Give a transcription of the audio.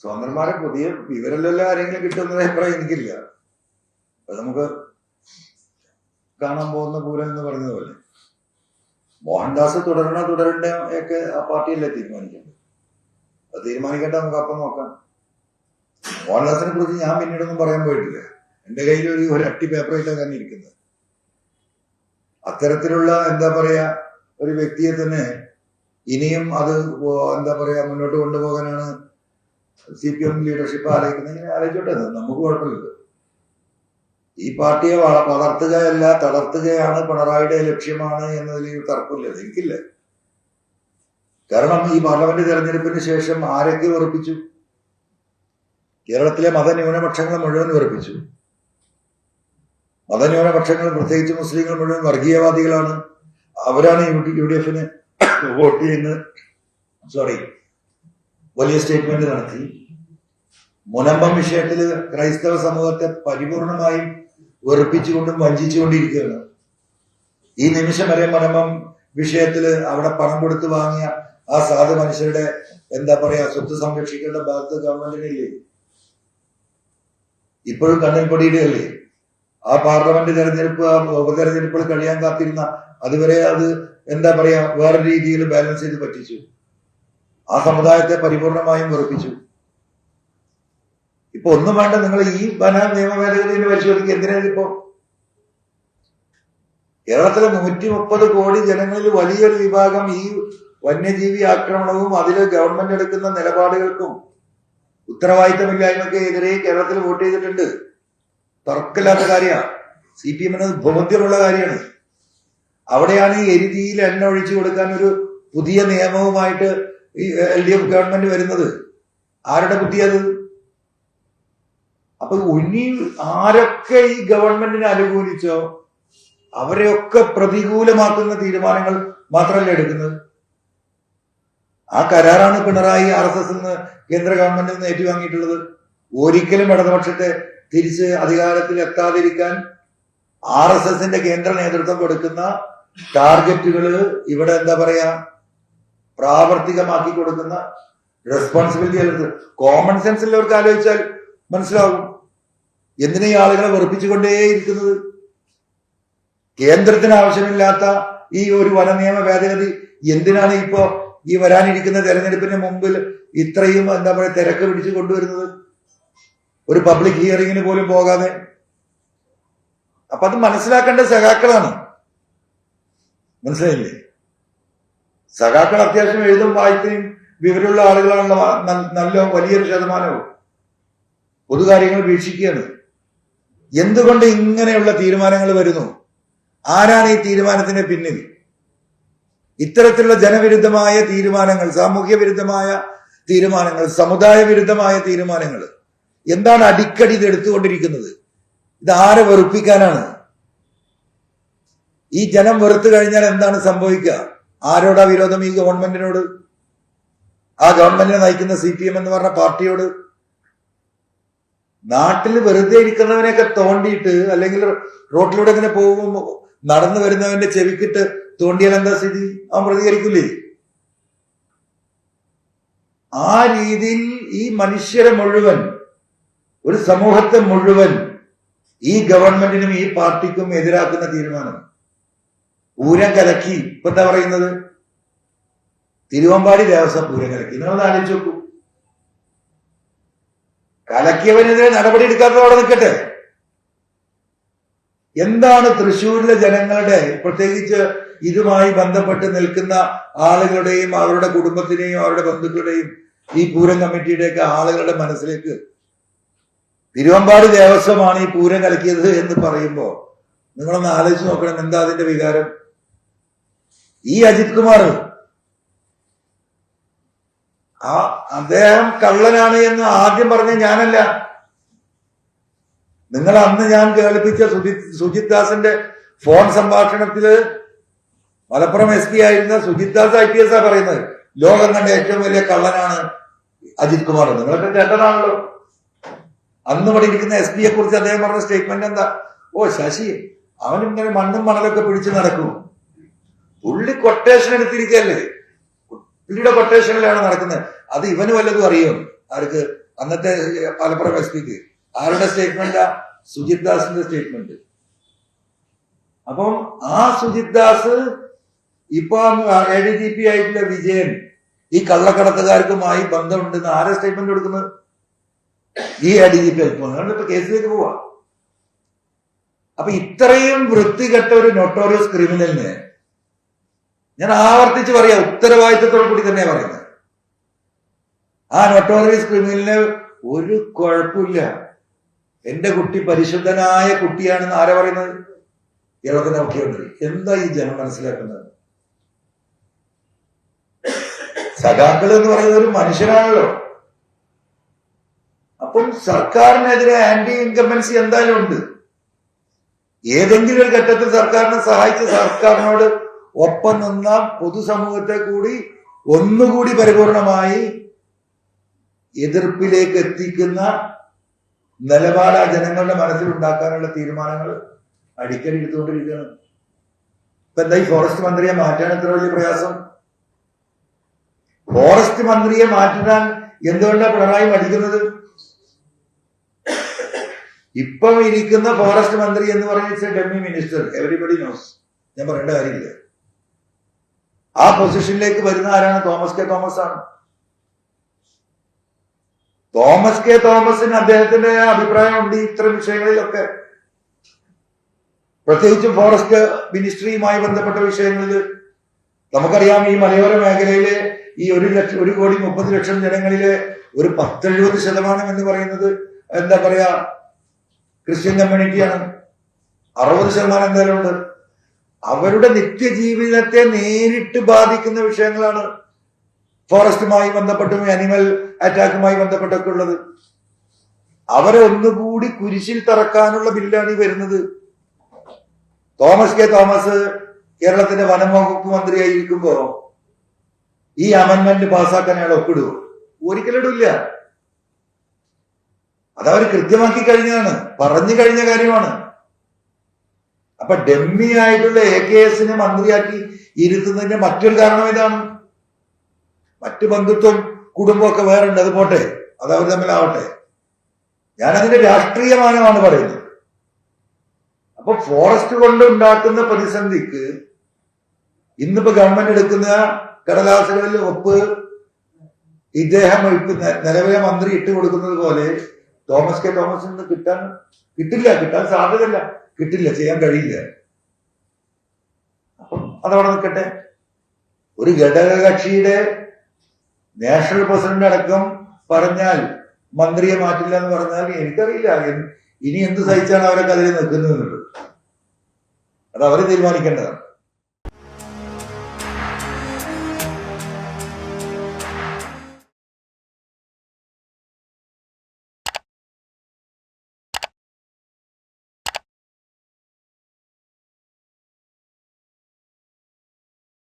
സ്വതന്ത്രന്മാരെ പുതിയ വിവരമല്ലല്ലോ ആരെങ്കിലും കിട്ടുന്നത് അഭിപ്രായം എനിക്കില്ല. അത് നമുക്ക് കാണാൻ പോകുന്ന പൂരം എന്ന് പറഞ്ഞ പോലെ. മോഹൻദാസ് തുടരണോ തുടരണ്ട ഒക്കെ ആ പാർട്ടിയല്ലേ തീരുമാനിക്കുന്നത് അത് തീരുമാനിക്കേണ്ട നമുക്ക് അപ്പം നോക്കാം. മോഹൻദാസിനെ കുറിച്ച് ഞാൻ പിന്നീടൊന്നും പറയാൻ പോയിട്ടില്ല. എന്റെ കയ്യിൽ ഒരു ഒരു അട്ടി പേപ്പറായിട്ടാണ് തന്നെ ഇരിക്കുന്നത്. അത്തരത്തിലുള്ള എന്താ പറയാ ഒരു വ്യക്തിയെ തന്നെ ഇനിയും അത് എന്താ പറയാ മുന്നോട്ട് കൊണ്ടുപോകാനാണ് സി പി എം ലീഡർഷിപ്പ് ആലോചിക്കുന്നത് ഇങ്ങനെ ആലോചിച്ചോട്ടെ. നമുക്ക് കുഴപ്പമില്ല. ഈ പാർട്ടിയെ വളർത്തുകയല്ല തളർത്തുകയാണ് പിണറായിയുടെ ലക്ഷ്യമാണ് എന്നതിൽ തർക്കമില്ല. എനിക്കില്ല. കാരണം ഈ പാർലമെന്റ് തെരഞ്ഞെടുപ്പിന് ശേഷം ആരൊക്കെ ഉറപ്പിച്ചു? കേരളത്തിലെ മതന്യൂനപക്ഷങ്ങൾ മുഴുവൻ ഉറപ്പിച്ചു. മതന്യൂനപക്ഷങ്ങൾ പ്രത്യേകിച്ച് മുസ്ലിങ്ങൾ മുഴുവൻ വർഗീയവാദികളാണ്. അവരാണ് യു ഡി എഫിന് വോട്ട് ചെയ്യുന്നത്. സോറി. വലിയ സ്റ്റേറ്റ്മെന്റ് നടത്തി. മുനമ്പം വിഷയത്തിൽ ക്രൈസ്തവ സമൂഹത്തെ പരിപൂർണമായും വെറുപ്പിച്ചുകൊണ്ടും വഞ്ചിച്ചുകൊണ്ടിരിക്കുകയാണ്. ഈ നിമിഷം വരെ മുനമ്പം വിഷയത്തിൽ അവിടെ പണം കൊടുത്തു വാങ്ങിയ ആ സാധു മനുഷ്യരുടെ എന്താ പറയാ സ്വത്ത് സംരക്ഷിക്കേണ്ട ഭാഗത്ത് ഗവൺമെന്റിനില്ലേ ഇപ്പോഴും കണ്ണിൽ പൊടിയിടുകയല്ലേ ആ പാർലമെന്റ് തെരഞ്ഞെടുപ്പ് ഉപതെരഞ്ഞെടുപ്പുകൾ കഴിയാൻ കാത്തിരുന്ന അതുവരെ അത് എന്താ പറയാ വേറെ രീതിയിൽ ബാലൻസ് ചെയ്ത് പറ്റിച്ചു. ആ സമുദായത്തെ പരിപൂർണമായും വെറുപ്പിച്ചു. ഇപ്പൊ ഒന്നും വേണ്ട നിങ്ങൾ ഈ വന നിയമ ഭേദഗതിയിൽ പരിശോധിക്കുക എന്തിനാ ഇപ്പോ കേരളത്തിലെ നൂറ്റി മുപ്പത് കോടി ജനങ്ങളിൽ വലിയൊരു വിഭാഗം ഈ വന്യജീവി ആക്രമണവും അതിൽ ഗവൺമെന്റ് എടുക്കുന്ന നിലപാടുകൾക്കും ഉത്തരവാദിത്തമില്ലായ്മയ്ക്ക് എതിരെ കേരളത്തിൽ വോട്ട് ചെയ്തിട്ടുണ്ട്. തർക്കമില്ലാത്ത കാര്യമാണ്. സി പി എമ്മിന് ബോധ്യമുള്ള കാര്യമാണ്. അവിടെയാണ് എരുതിയിൽ എണ്ണ ഒഴിച്ചു കൊടുക്കാൻ ഒരു പുതിയ നിയമവുമായിട്ട് ഈ എൽ ഡി എഫ് ഗവൺമെന്റ് വരുന്നത്? ആരുടെ ബുദ്ധിയത് അപ്പൊ ഇനി ആരൊക്കെ ഈ ഗവൺമെന്റിനെ അനുകൂലിച്ചോ അവരെയൊക്കെ പ്രതികൂലമാക്കുന്ന തീരുമാനങ്ങൾ മാത്രമല്ല എടുക്കുന്നത്? ആ കരാറാണ് പിണറായി ആർ എസ് എസ് നിന്ന് കേന്ദ്ര ഗവൺമെന്റിൽ നിന്ന് ഏറ്റുവാങ്ങിയിട്ടുള്ളത്. ഒരിക്കലും ഇടതുപക്ഷത്തെ തിരിച്ച് അധികാരത്തിൽ എത്താതിരിക്കാൻ ആർ എസ് എസിന്റെ കേന്ദ്ര നേതൃത്വം കൊടുക്കുന്ന ടാർഗറ്റുകൾ ഇവിടെ എന്താ പറയാ പ്രാവർത്തികമാക്കി കൊടുക്കുന്ന റെസ്പോൺസിബിലിറ്റി അല്ലെന്ന്. കോമൺ സെൻസ് ഉള്ളവർക്ക് ആലോചിച്ചാൽ മനസ്സിലാവും. എന്തിനാ ഈ ആളുകളെ വെറുപ്പിച്ചുകൊണ്ടേയിരിക്കുന്നത് കേന്ദ്രത്തിന് ആവശ്യമില്ലാത്ത ഈ ഒരു വന നിയമ ഭേദഗതി എന്തിനാണ് ഇപ്പോ ഈ വരാനിരിക്കുന്ന തെരഞ്ഞെടുപ്പിന് മുമ്പിൽ ഇത്രയും എന്താ പറയുക തിരക്ക് പിടിച്ചു കൊണ്ടുവരുന്നത്? ഒരു പബ്ലിക് ഹിയറിങ്ങിന് പോലും പോകാതെ. അപ്പൊ അത് മനസ്സിലാക്കേണ്ട സഖാക്കളാണ് മനസ്സിലായില്ലേ? സഖാക്കൾ അത്യാവശ്യം എഴുതും വായിക്കുകയും വിവരമുള്ള ആളുകളാണല്ലോ നല്ല വലിയൊരു ശതമാനവും. പൊതുകാര്യങ്ങൾ വീക്ഷിക്കുകയാണ്. എന്തുകൊണ്ട് ഇങ്ങനെയുള്ള തീരുമാനങ്ങൾ വരുന്നു? ആരാണ് ഈ തീരുമാനത്തിന് പിന്നിൽ? ഇത്തരത്തിലുള്ള ജനവിരുദ്ധമായ തീരുമാനങ്ങൾ സാമൂഹ്യ വിരുദ്ധമായ തീരുമാനങ്ങൾ സമുദായ വിരുദ്ധമായ തീരുമാനങ്ങൾ എന്താണ് അടിക്കടി ഇത് എടുത്തുകൊണ്ടിരിക്കുന്നത്? ഇത് ആരെ വെറുപ്പിക്കാനാണ്? ഈ ജനം വെറുത്തു കഴിഞ്ഞാൽ എന്താണ് സംഭവിക്കുക? ആരോടാ വിരോധം ഈ ഗവൺമെന്റിനോട്? ആ ഗവൺമെന്റിനെ നയിക്കുന്ന സി പി എം എന്ന് പറഞ്ഞ പാർട്ടിയോട്? നാട്ടിൽ വെറുതെ ഇരിക്കുന്നവനെയൊക്കെ തോണ്ടിയിട്ട് അല്ലെങ്കിൽ റോട്ടിലൂടെ ഇങ്ങനെ പോകുമ്പോൾ നടന്നു വരുന്നവന്റെ ചെവിക്കിട്ട് തോണ്ടിയാൽ എന്താ സ്ഥിതി? അവൻ പ്രതികരിക്കില്ലേ ആ രീതിയിൽ ഈ മനുഷ്യരെ മുഴുവൻ ഒരു സമൂഹത്തെ മുഴുവൻ ഈ ഗവൺമെന്റിനും ഈ പാർട്ടിക്കും എതിരാക്കുന്ന തീരുമാനം. പൂരം കലക്കി ഇപ്പൊ എന്താ പറയുന്നത്? തിരുവമ്പാടി ദേവസ്വം പൂരം കലക്കി നിങ്ങളൊന്ന് ആലോചിച്ച് നോക്കൂ. കലക്കിയവനെതിരെ നടപടി എടുക്കാത്തത് അവിടെ നിൽക്കട്ടെ. എന്താണ് തൃശ്ശൂരിലെ ജനങ്ങളുടെ പ്രത്യേകിച്ച് ഇതുമായി ബന്ധപ്പെട്ട് നിൽക്കുന്ന ആളുകളുടെയും അവരുടെ കുടുംബത്തിനെയും അവരുടെ ബന്ധുക്കളുടെയും ഈ പൂരം കമ്മിറ്റിയുടെയൊക്കെ ആളുകളുടെ മനസ്സിലേക്ക് തിരുവമ്പാടി ദേവസ്വമാണ് ഈ പൂരം കലക്കിയത് എന്ന് പറയുമ്പോൾ നിങ്ങളൊന്ന് ആലോചിച്ച് നോക്കണം എന്താ അതിന്റെ വികാരം. ഈ അജിത് കുമാർ. ആ അദ്ദേഹം കള്ളനാണ് എന്ന് ആദ്യം പറഞ്ഞ ഞാനല്ല. നിങ്ങൾ അന്ന് ഞാൻ കേൾപ്പിച്ച സുജിത് സുജിത് ദാസിന്റെ ഫോൺ സംഭാഷണത്തിൽ മലപ്പുറം എസ് പി ആയിരുന്ന Sujith Das I P S ആ പറയുന്നത്. ലോകം കണ്ട ഏറ്റവും വലിയ കള്ളനാണ് അജിത് കുമാർ. നിങ്ങളൊക്കെ കേട്ടതാണല്ലോ. അന്ന് ഇവിടെ ഇരിക്കുന്ന എസ് പിയെ കുറിച്ച് അദ്ദേഹം പറഞ്ഞ സ്റ്റേറ്റ്മെന്റ് എന്താ? ഓ ശശി അവൻ ഇങ്ങനെ മണ്ണും മണലൊക്കെ പിടിച്ചു നടക്കും. പുള്ളി കൊട്ടേഷൻ എടുത്തിരിക്കല്ലേ പുള്ളിയുടെ കൊട്ടേഷനിലാണ് നടക്കുന്നത്. അത് ഇവന് വല്ലതും അറിയും? ആർക്ക്? അന്നത്തെ മലപ്പുറം എസ് പിക്ക് ആരുടെ സ്റ്റേറ്റ്മെന്റാ സുജിത് ദാസിന്റെ സ്റ്റേറ്റ്മെന്റ് അപ്പം ആ സുജിത് ദാസ് ഇപ്പൊ എ ഡി ജി പി ആയിട്ടുള്ള വിജയൻ ഈ കള്ളക്കടത്തുകാർക്കുമായി ബന്ധമുണ്ടെന്ന് ആരെ സ്റ്റേറ്റ്മെന്റ് കൊടുക്കുന്നത്? ഈ എ ഡി ജി പി അതുകൊണ്ട് ഇപ്പൊ കേസിലേക്ക് പോവാ. അപ്പൊ ഇത്രയും വൃത്തികെട്ട ഒരു നൊട്ടോറിയസ് ക്രിമിനലിന് ഞാൻ ആവർത്തിച്ച് പറയാം ഉത്തരവാദിത്തത്തോടു കൂടി തന്നെ പറയുന്നത്. ആ നൊട്ടോറിയസ് ക്രിമിനലിന് ഒരു കുഴപ്പമില്ല. എന്റെ കുട്ടി പരിശുദ്ധനായ കുട്ടിയാണെന്ന് ആരാ പറയുന്നത്? കേരളത്തിന്റെ മുഖ്യമന്ത്രി എന്താ ഈ ജനം മനസ്സിലാക്കുന്നത്? സഖാക്കൾ എന്ന് പറയുന്നത് ഒരു മനുഷ്യനാണല്ലോ. അപ്പം സർക്കാരിനെതിരെ ആന്റി ഇൻകമ്പൻസി എന്തായാലും ഉണ്ട്. ഏതെങ്കിലും ഒരു ഘട്ടത്തിൽ സർക്കാരിനെ സഹായിച്ച് സർക്കാരിനോട് ഒപ്പം നിന്ന പൊതുസമൂഹത്തെ കൂടി ഒന്നുകൂടി പരിപൂർണമായി എതിർപ്പിലേക്ക് എത്തിക്കുന്ന നിലപാട് ആ ജനങ്ങളുടെ മനസ്സിൽ ഉണ്ടാക്കാനുള്ള തീരുമാനങ്ങൾ അടിക്കടി എടുത്തുകൊണ്ടിരിക്കുകയാണ് ഇപ്പൊ എന്താ ഈ ഫോറസ്റ്റ് മന്ത്രിയെ മാറ്റാൻ എത്ര വലിയ പ്രയാസം? ഫോറസ്റ്റ് മന്ത്രിയെ മാറ്റാൻ എന്തുകൊണ്ടാണ് പിണറായി മടിക്കുന്നത്? ഇപ്പം ഇരിക്കുന്ന ഫോറസ്റ്റ് മന്ത്രി എന്ന് പറയുന്ന ഡെമ്മി മിനിസ്റ്റർ എവറിബഡി നോസ് ഞാൻ പറയേണ്ട കാര്യമില്ല. ആ പൊസിഷനിലേക്ക് വരുന്ന ആരാണ്? Thomas K. തോമസ് ആണ്. Thomas K. തോമസിന് അദ്ദേഹത്തിന്റെ അഭിപ്രായമുണ്ട് ഇത്തരം വിഷയങ്ങളിലൊക്കെ. പ്രത്യേകിച്ചും ഫോറസ്റ്റ് മിനിസ്ട്രിയുമായി ബന്ധപ്പെട്ട വിഷയങ്ങളിൽ നമുക്കറിയാം ഈ മലയോര മേഖലയിലെ ഈ ഒരു ലക്ഷം ഒരു കോടി മുപ്പത് ലക്ഷം ജനങ്ങളിലെ ഒരു പത്തെഴുപത് ശതമാനം എന്ന് പറയുന്നത് എന്താ പറയാ? ക്രിസ്ത്യൻ കമ്മ്യൂണിറ്റിയാണ്. അറുപത് ശതമാനം എന്തായാലും ഉണ്ട്. അവരുടെ നിത്യജീവിതത്തെ നേരിട്ട് ബാധിക്കുന്ന വിഷയങ്ങളാണ് ഫോറസ്റ്റുമായി ബന്ധപ്പെട്ടും അനിമൽ അറ്റാക്കുമായി ബന്ധപ്പെട്ടൊക്കെ ഉള്ളത്. അവരെ ഒന്നുകൂടി കുരിശിൽ തറക്കാനുള്ള ബില്ലാണ് ഈ വരുന്നത്. Thomas K. തോമസ് കേരളത്തിന്റെ വനം വകുപ്പ് മന്ത്രിയായിരിക്കുമ്പോ ഈ അമെന്മെന്റ് പാസ്സാക്കാൻ അയാൾ ഒപ്പിടുവോ? ഒരിക്കലും ഇടില്ല അതവർ കൃത്യമാക്കി കഴിഞ്ഞതാണ്. പറഞ്ഞു കഴിഞ്ഞ കാര്യമാണ്. അപ്പൊ ഡെമ്മി ആയിട്ടുള്ള എ കെ എസിനെ മന്ത്രിയാക്കി ഇരുത്തുന്നതിന്റെ മറ്റൊരു കാരണം ഇതാണ്. മറ്റു ബന്ധുത്വം കുടുംബമൊക്കെ വേറെ ഉണ്ട് അത് പോട്ടെ. അത് അവർ തമ്മിലാവട്ടെ. ഞാനതിന്റെ രാഷ്ട്രീയമാനമാണ് പറയുന്നത്. അപ്പൊ ഫോറസ്റ്റ് കൊണ്ട് ഉണ്ടാക്കുന്ന പ്രതിസന്ധിക്ക് ഇന്നിപ്പോ ഗവൺമെന്റ് എടുക്കുന്ന കടലാസുകളിൽ ഒപ്പ് ഇദ്ദേഹം നിലവിലെ മന്ത്രി ഇട്ട് കൊടുക്കുന്നത് പോലെ തോമസ് കെ തോമസിന് കിട്ടാൻ കിട്ടില്ല. കിട്ടാൻ സാധ്യതയില്ല. കിട്ടില്ല ചെയ്യാൻ കഴിയില്ല. അപ്പം അതവിടെ നിൽക്കട്ടെ. ഒരു ഘടകകക്ഷിയുടെ നാഷണൽ പ്രസിഡന്റ് അടക്കം പറഞ്ഞാൽ മന്ത്രിയെ മാറ്റില്ല എന്ന് പറഞ്ഞാൽ എനിക്കറിയില്ല. ഇനി എന്ത് സഹിച്ചാണ് അവരൊക്കെ അതിൽ നിൽക്കുന്നത് അത് അവർ തീരുമാനിക്കേണ്ടതാണ്.